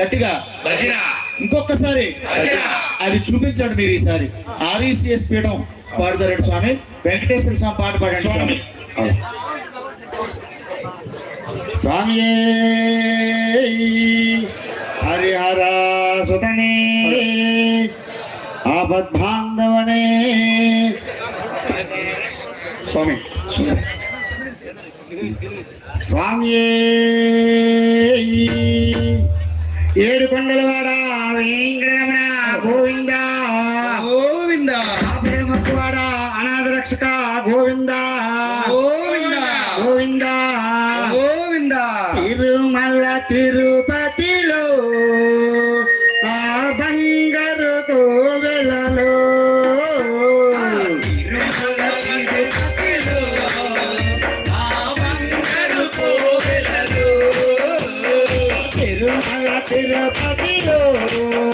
గట్టిగా ఇంకొకసారి అది చూపించండి మీరు ఈసారి. ఆర్ఈసిఎస్ పీఠం పాడుతారండి స్వామి. వెంకటేశ్వర స్వామి పాట పాడండి స్వామి. స్వామి. హరిహర సుతనే ఆపద్బాంధవనే స్వామి స్వామి. ఏడు కొండలవాడ వెంకటరమణ గోవింద. గోవింద. మొక్కువాడ అనాథ రక్షక Govinda. pa pa pa pa pa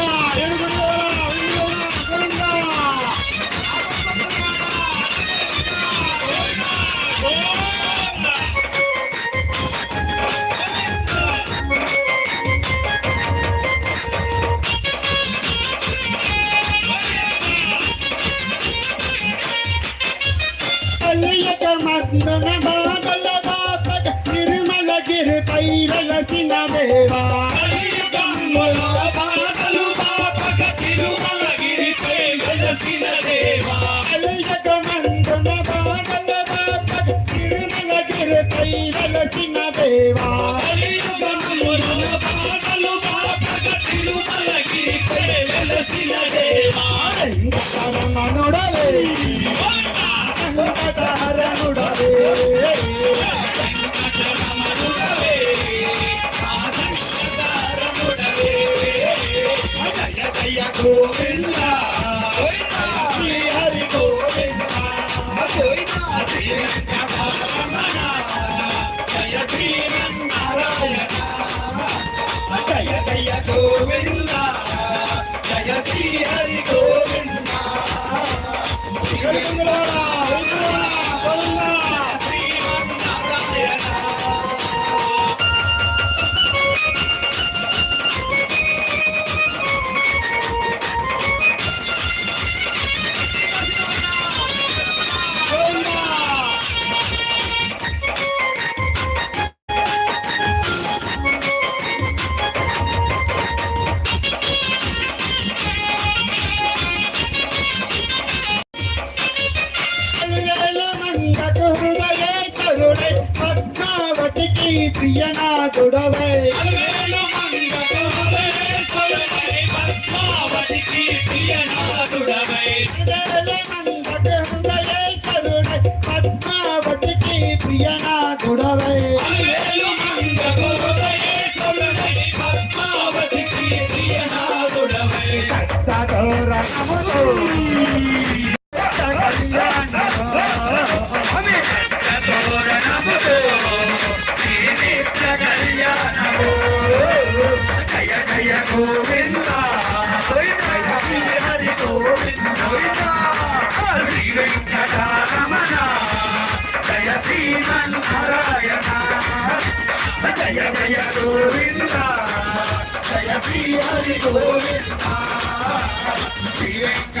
Govinda Jaya Shri Hari Govinda. ప్రియనాథుడవై. ప్రియనాథుడవై. Thank you.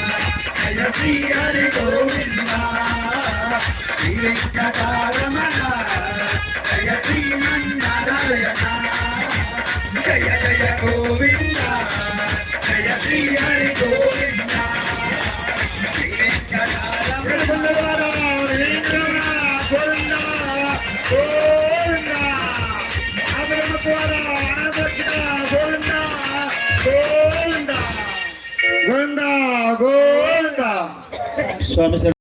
తీయని గోవిందా రమణ జయ శ్రీమన్నారాయణ జయ జయ గోవిందా జయ శ్రీహరి గోవింద. So I'm é...